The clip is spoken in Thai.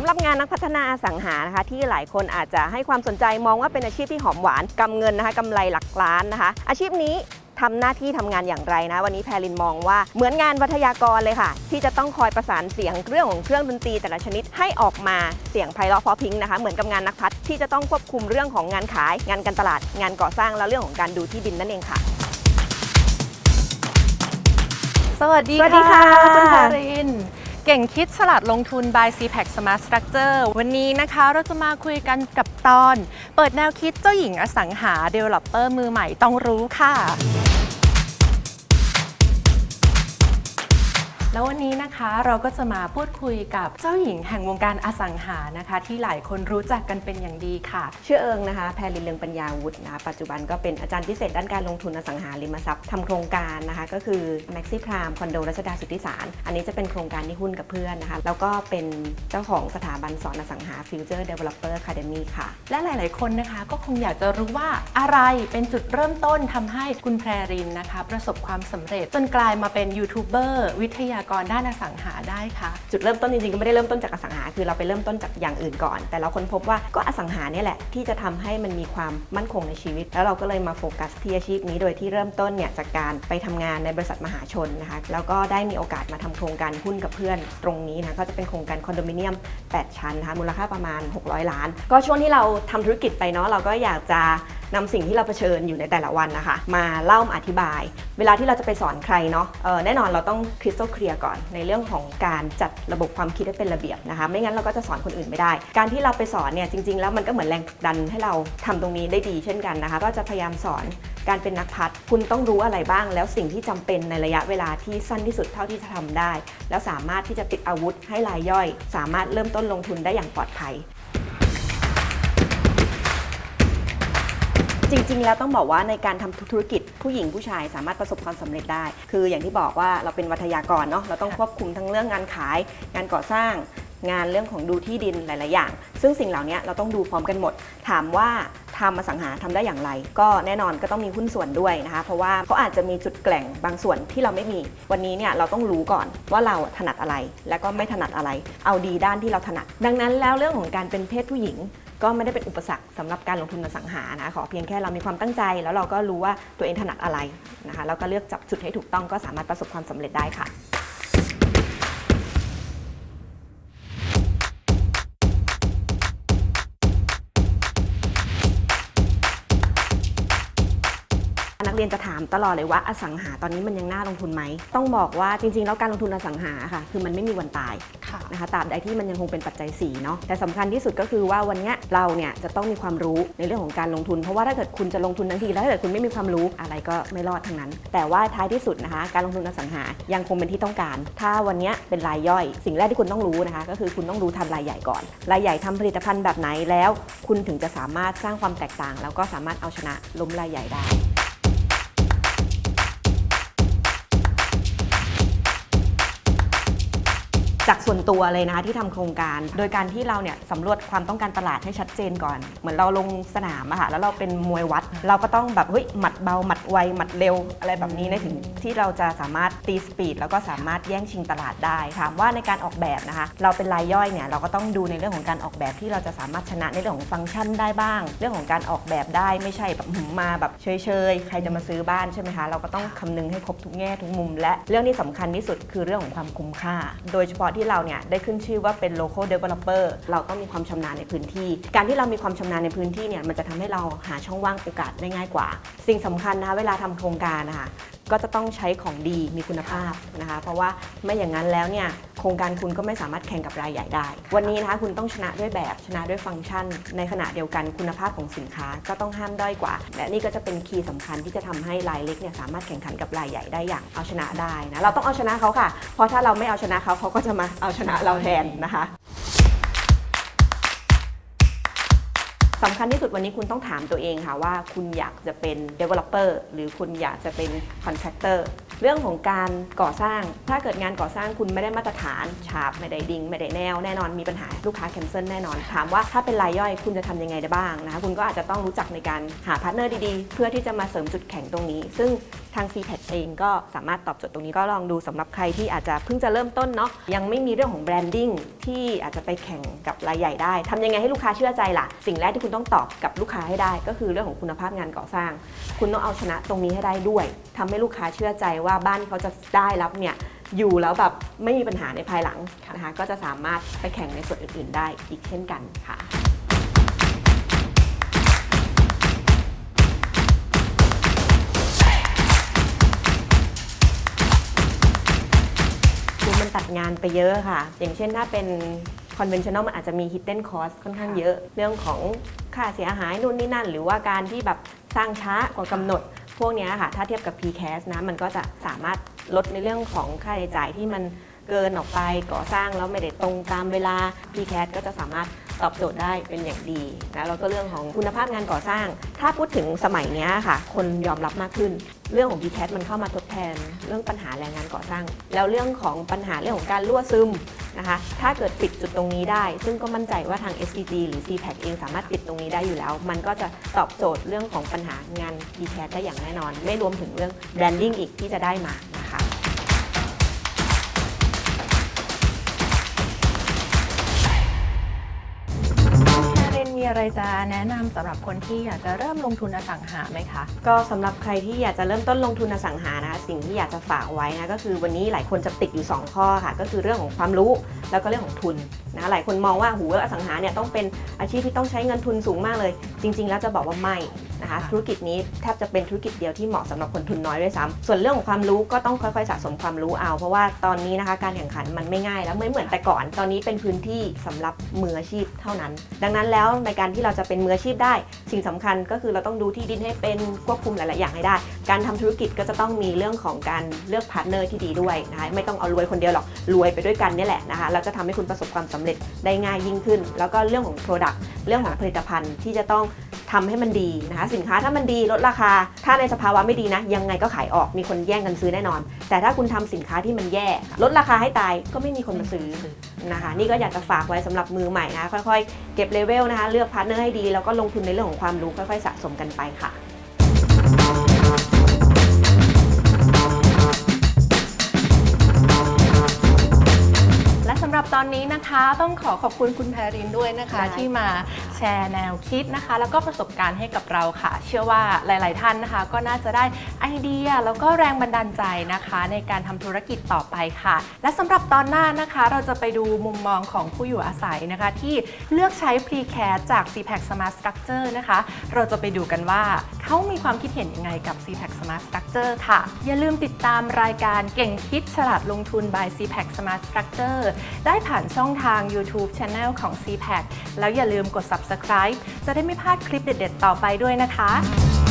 ำหรับงานนักพัฒนาอสังหานะคะ ที่หลายคนอาจจะให้ความสนใจมองว่าเป็นอาชีพที่หอมหวานกำเงินนะคะกำไรหลักล้านนะคะ อาชีพนี้ทำหน้าที่ทำงานอย่างไรนะ วันนี้แพรลินมองว่าเหมือนงานวัทยากรเลยค่ะ ที่จะต้องคอยประสานเสียงเรื่องของเครื่องดนตรีแต่ละชนิดให้ออกมาเสียงไพเราะเพราะพริ้งนะคะ เหมือนกับงานนักพัฒที่จะต้องควบคุมเรื่องของงานขาย งานการตลาด งานก่อสร้างและเรื่องของการดูที่ดินนั่นเองค่ะ สวัสดีสวัสดีค่ะคุณคาริน เก่งคิดฉลาดลงทุน by CPAC Smart Structure วันนี้นะคะเราจะมาคุยกันกับตอน เปิดแนวคิดเจ้าหญิงอสังหา Developer มือใหม่ต้องรู้ค่ะ แล้ววันนี้นะคะเราก็จะมาพูดคุยกับเจ้าหญิงแห่งวงการอสังหานะคะ ที่หลายคนรู้จักกันเป็นอย่างดีค่ะ ชื่อเอิงนะคะ แพรลินเลืองปัญญาวุฒินะคะปัจจุบันก็เป็นอาจารย์พิเศษด้านการลงทุนอสังหาริมทรัพย์ทำโครงการนะคะ ก็คือ Maxi Prime คอนโดรัชดาสุทธิสาร อันนี้จะเป็นโครงการที่หุ้นกับเพื่อนนะคะ แล้วก็เป็นเจ้าของสถาบันสอนอสังหา Future Developer Academy ค่ะ และหลาย ๆ คนนะคะก็คงอยากจะรู้ว่าอะไรเป็นจุดเริ่มต้นทำให้คุณแพรรินนะคะ ประสบความสำเร็จจนกลายมาเป็นยูทูบเบอร์วิทยากรด้านอสังหาได้ค่ะจุดเริ่มต้นจริงๆก็ไม่ได้เริ่มต้นจากอสังหา คือเราไปเริ่มต้นจากอย่างอื่นก่อน แต่เราค้นพบว่าก็อสังหาเนี่ยแหละที่จะทำให้มันมีความมั่นคงในชีวิต แล้วเราก็เลยมาโฟกัสที่อาชีพนี้โดยที่เริ่มต้นเนี่ยจากการไปทำงานในบริษัทมหาชนนะคะแล้วก็ได้มีโอกาสมาทำโครงการหุ้นกับเพื่อนตรงนี้นะก็จะเป็นโครงการคอนโดมิเนียม 8 ชั้นนะคะมูลค่าประมาณ 600 ล้าน ก็ช่วงที่เราทำธุรกิจไปเนาะเราก็อยากจะนำสิ่งที่เราเผชิญอยู่ในแต่ละวันนะคะมาเล่ามาอธิบาย เวลาที่เราจะไปสอนใครเนาะแน่นอนเราต้องคริสตัลเคลียร์ก่อน ในเรื่องของการจัดระบบความคิดให้เป็นระเบียบนะคะ ไม่งั้นเราก็จะสอนคนอื่นไม่ได้ การที่เราไปสอนเนี่ยจริง ๆ แล้วมันก็เหมือนแรงผลักดันให้เราทำตรงนี้ได้ดีเช่นกันนะคะ ก็จะพยายามสอนการเป็นนักพัฒคุณต้องรู้อะไรบ้าง แล้วสิ่งที่จำเป็นในระยะเวลาที่สั้นที่สุดเท่าที่จะทำได้ แล้วสามารถที่จะติดอาวุธให้รายย่อย สามารถเริ่มต้นลงทุนได้อย่างปลอดภัย จริง ๆ แล้วต้องบอกว่าในการทำธุรกิจผู้หญิงผู้ชายสามารถประสบความสำเร็จได้ คืออย่างที่บอกว่าเราเป็นวัทยากรเนาะเราต้องควบคุมทั้งเรื่องงานขาย งานก่อสร้าง งานเรื่องของดูที่ดินหลาย ๆ อย่าง ซึ่งสิ่งเหล่านี้เราต้องดูพร้อมกันหมด ถามว่าทำมาสังหาทำได้อย่างไร ก็แน่นอนก็ต้องมีหุ้นส่วนด้วยนะคะ เพราะว่าเขาอาจจะมีจุดแกล่งบางส่วนที่เราไม่มี วันนี้เนี่ยเราต้องรู้ก่อนว่าเราถนัดอะไร และก็ไม่ถนัดอะไร เอาดีด้านที่เราถนัด ดังนั้นแล้วเรื่องของการเป็นเพศผู้หญิง ก็ไม่ได้เป็นอุปสรรคสำหรับการลงทุนอสังหานะขอเพียงแค่เรามีความตั้งใจ แล้วเราก็รู้ว่าตัวเองถนัดอะไรนะคะแล้วก็เลือกจับจุดให้ถูกต้องก็สามารถประสบความสำเร็จได้ค่ะ รียนจะถามตลอดเลยว่าอสังหาตอนนี้มันยังน่าลงทุนไหม ต้องบอกว่าจริงๆ แล้วการลงทุนอสังหาค่ะ คือมันไม่มีวันตายค่ะนะคะตราบใดที่มันยังคงเป็นปัจจัย4เนาะแต่สำคัญที่สุดก็คือว่าวันเนี้ยเราเนี่ยจะต้องมีความรู้ในเรื่องของการลงทุน เพราะว่าถ้าเกิดคุณจะลงทุนทันทีแล้วถ้าเกิดคุณไม่มีความรู้อะไรก็ไม่รอดทั้งนั้น แต่ว่าท้ายที่สุดนะคะ การลงทุนอสังหายังคงเป็นที่ต้องการ ถ้าวันเนี้ยเป็นรายย่อย สิ่งแรกที่คุณต้องรู้นะคะ ก็คือคุณต้องรู้ทำรายใหญ่ก่อน รายใหญ่ทำผลิตภัณฑ์แบบไหนแล้ว คุณถึงจะสามารถสร้างความแตกต่าง แล้วก็สามารถเอาชนะล้มรายใหญ่ได้ จากส่วนตัวเลยนะคะที่ทำโครงการ โดยการที่เราเนี่ยสำรวจความต้องการตลาดให้ชัดเจนก่อน เหมือนเราลงสนามอะค่ะแล้วเราเป็นมวยวัด เราก็ต้องแบบเฮ้ยหมัดเบาหมัดไวหมัดเร็วอะไรแบบนี้ในถึงที่เราจะสามารถตีสปีดแล้วก็สามารถแย่งชิงตลาดได้ถามว่าในการออกแบบนะคะ เราเป็นรายย่อยเนี่ยเราก็ต้องดูในเรื่องของการออกแบบที่เราจะสามารถชนะในเรื่องของฟังก์ชันได้บ้าง เรื่องของการออกแบบได้ไม่ใช่แบบหืมมาแบบเฉยๆใครจะมาซื้อบ้านใช่ไหมคะเราก็ต้องคำนึงให้ครบทุกแง่ทุกมุม และเรื่องที่สำคัญที่สุดคือเรื่องของความคุ้มค่า โดยเฉพาะที่เราเนี่ยได้ขึ้นชื่อว่าเป็น local developer เราต้องมีความชำนาญในพื้นที่ การที่เรามีความชำนาญในพื้นที่เนี่ยมันจะทำให้เราหาช่องว่างโอกาสได้ง่ายกว่า สิ่งสำคัญนะคะเวลาทำโครงการนะคะ ก็จะต้องใช้ของดีมีคุณภาพนะคะ เพราะว่าไม่อย่างนั้นแล้วเนี่ยโครงการคุณก็ไม่สามารถแข่งกับรายใหญ่ได้ วันนี้นะคะคุณต้องชนะด้วยแบบชนะด้วยฟังก์ชัน ในขณะเดียวกันคุณภาพของสินค้าก็ต้องห้ามด้อยกว่า และนี่ก็จะเป็นคีย์สำคัญที่จะทำให้รายเล็กเนี่ยสามารถแข่งขันกับรายใหญ่ได้อย่างเอาชนะได้นะเราต้องเอาชนะเขาค่ะ เพราะถ้าเราไม่เอาชนะเขาเขาก็จะมาเอาชนะเราแทนนะคะ สำคัญที่สุดวันนี้คุณต้องถามตัวเองค่ะว่าคุณอยากจะเป็น developer หรือคุณอยากจะเป็น contractor เรื่องของการก่อสร้าง ถ้าเกิดงานก่อสร้างคุณไม่ได้มาตรฐานฉาบไม่ได้ดิงไม่ได้แนวแน่นอนมีปัญหาลูกค้าแคนเซิลแน่นอน ถามว่าถ้าเป็นรายย่อยคุณจะทำยังไงได้บ้างนะคะคุณก็อาจจะต้องรู้จักในการหาพาร์ทเนอร์ดีๆ เพื่อที่จะมาเสริมจุดแข็งตรงนี้ ซึ่ง ทาง c p a c เองก็สามารถตอบโจทย์ตรงนี้ก็ลองดูสำหรับใครที่อาจจะเพิ่งจะเริ่มต้นเนาะยังไม่มีเรื่องของแบรนดิ้งที่อาจจะไปแข่งกับรายใหญ่ได้ทำยังไงให้ลูกค้าเชื่อใจล่ะ สิ่งแรกที่คุณต้องตอบกับลูกค้าให้ได้ ก็คือเรื่องของคุณภาพงานก่อสร้าง คุณต้องเอาชนะตรงนี้ให้ได้ด้วยทำให้ลูกค้าเชื่อใจว่าบ้านที่เขาจะได้รับเนี่ยอยู่แล้วแบบไม่มีปัญหาในภายหลังนะคะก็จะสามารถไปแข่งในส่วนอื่น ๆ ได้อีกเช่นกันค่ะ งานไปเยอะค่ะ อย่างเช่นถ้าเป็น conventional มันอาจจะมี hidden cost ค่อนข้างเยอะ เรื่องของค่าเสียหายนู่นนี่นั่น หรือว่าการที่แบบสร้างช้ากว่ากำหนด พวกเนี้ยค่ะ ถ้าเทียบกับ PCAS นะ มันก็จะสามารถลดในเรื่องของค่าใช้จ่ายที่มันเกินออกไปก่อสร้างแล้วไม่ได้ตรงตามเวลา PCAS ก็จะสามารถตอบโจทย์ได้เป็นอย่างดีนะแล้วก็เรื่องของคุณภาพงานก่อสร้าง ถ้าพูดถึงสมัยเนี้ยค่ะ คนยอมรับมากขึ้น เรื่องของ PCAS มันเข้ามาทดแทนเรื่องปัญหาแรงงานก่อสร้าง แล้วเรื่องของปัญหาเรื่องของการรั่วซึมนะคะ ถ้าเกิดปิดจุดตรงนี้ได้ ซึ่งก็มั่นใจว่าทาง SPG หรือ CPAC เองสามารถปิดตรงนี้ได้อยู่แล้ว มันก็จะตอบโจทย์เรื่องของปัญหางาน PCAS ได้อย่างแน่นอน ไม่รวมถึงเรื่อง branding อีกที่จะได้มา อะไรจะแนะนำสำหรับคนที่อยากจะเริ่มลงทุนอสังหาไหมคะ ก็สำหรับใครที่อยากจะเริ่มต้นลงทุนอสังหานะ สิ่งที่อยากจะฝากไว้นะก็คือวันนี้หลายคนจะติดอยู่ 2 ข้อค่ะ ก็คือเรื่องของความรู้แล้วก็เรื่องของทุนนะหลายคนมองว่าหูอสังหาเนี่ยต้องเป็นอาชีพที่ต้องใช้เงินทุนสูงมากเลย จริง ๆ แล้วจะบอกว่าไม่นะคะค่ะธุรกิจนี้แทบจะเป็นธุรกิจเดียวที่เหมาะสำหรับคนทุนน้อยด้วยซ้ำส่วนเรื่องของความรู้ก็ต้องค่อยๆ สะสมความรู้เอา เพราะว่าตอนนี้นะคะการแข่งขันมันไม่ง่ายแล้วไม่เหมือนแต่ก่อน ตอนนี้เป็นพื้นที่สำหรับมืออาชีพเท่านั้น ดังนั้นแล้วในการที่เราจะเป็นมืออาชีพได้ สิ่งสำคัญก็คือเราต้องดูที่ดินให้เป็นควบคุมหลายๆอย่างให้ได้ การทำธุรกิจก็จะต้องมีเรื่องของการเลือกพาร์ทเนอร์ที่ดีด้วยนะคะไม่ต้องเอารวยคนเดียวหรอกรวยไปด้วยกันนี่แหละนะคะแล้วจะทำให้คุณประสบความสำเร็จได้ง่ายยิ่งขึ้น แล้วก็เรื่องของ Product เรื่องของผลิตภัณฑ์ที่จะต้องทำให้มันดีนะคะสินค้าถ้ามันดีลดราคา ถ้าในสภาวะไม่ดีนะ ยังไงก็ขายออกมีคนแย่งกันซื้อแน่นอน แต่ถ้าคุณทำสินค้าที่มันแย่ ลดราคาให้ตายก็ไม่มีคนมาซื้อนะคะนี่ก็อยากจะฝากไว้สำหรับมือใหม่นะค่อยๆ เก็บเลเวลนะคะเลือกพาร์ทเนอร์ให้ดีแล้วก็ลงทุนในเรื่องของความรู้ค่อยๆ สะสมกันไปค่ะ อนนี้ นะคะต้องขอขอบคุณคุณแพรินด้วยนะคะ ได้ ที่มาแชร์แนวคิดนะคะ แล้วก็ประสบการณ์ให้กับเราค่ะ เชื่อว่าหลาย ๆ ท่านนะคะ ก็น่าจะได้ไอเดียแล้วก็แรงบันดาลใจนะคะ ในการทำธุรกิจต่อไปค่ะ และสำหรับตอนหน้านะคะ เราจะไปดูมุมมองของผู้อยู่อาศัยนะคะ ที่เลือกใช้ Precast จาก CPAC Smart Structure นะคะ เราจะไปดูกันว่าเขามีความคิดเห็นยังไงกับ CPAC Smart Structure ค่ะ อย่าลืมติดตามรายการเก่งคิดฉลาดลงทุน by CPAC Smart Structure ได้ผ่านช่องทาง YouTube Channel ของ CPAC แล้วอย่าลืมกด Subscribe จะได้ไม่พลาดคลิปเด็ด ๆ ต่อไปด้วยนะคะ